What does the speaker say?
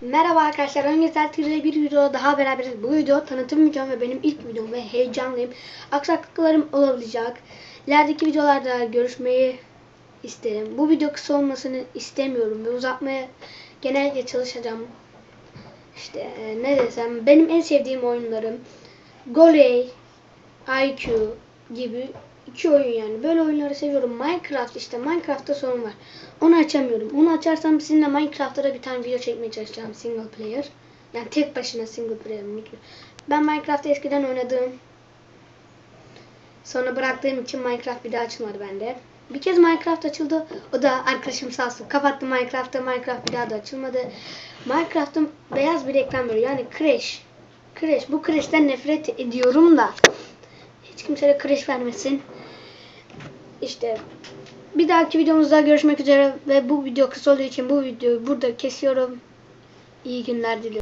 Merhaba arkadaşlar, Öngezel ile bir video daha beraberiz. Bu video tanıtım videom ve benim ilk videom ve heyecanlıyım. Aksaklıklarım olabilecek. İlerideki videolarda görüşmeyi isterim. Bu video kısa olmasını istemiyorum ve uzatmaya genellikle çalışacağım. İşte e, ne desem, benim en sevdiğim oyunlarım Goley, IQ gibi iki oyun yani. Böyle oyunları seviyorum. Minecraft işte Minecraft'ta sorun var. Onu açamıyorum. Onu açarsam sizinle Minecraft'ta da bir tane video çekmeye çalışacağım single player. Yani tek başına single player. Ben Minecraft'ta eskiden oynadım. Sonra bıraktığım için Minecraft bir daha açılmadı bende. Bir kez Minecraft açıldı. O da arkadaşım sağ olsun. Kapattı Minecraft'ta. Minecraft bir daha da açılmadı. Minecraft'ın beyaz bir ekran veriyor. Yani crash. Crash. Bu crash'ten nefret ediyorum da. Hiç kimse de crash vermesin. İşte bir dahaki videomuzda görüşmek üzere ve bu video kısa olduğu için bu videoyu burada kesiyorum. İyi günler diliyorum.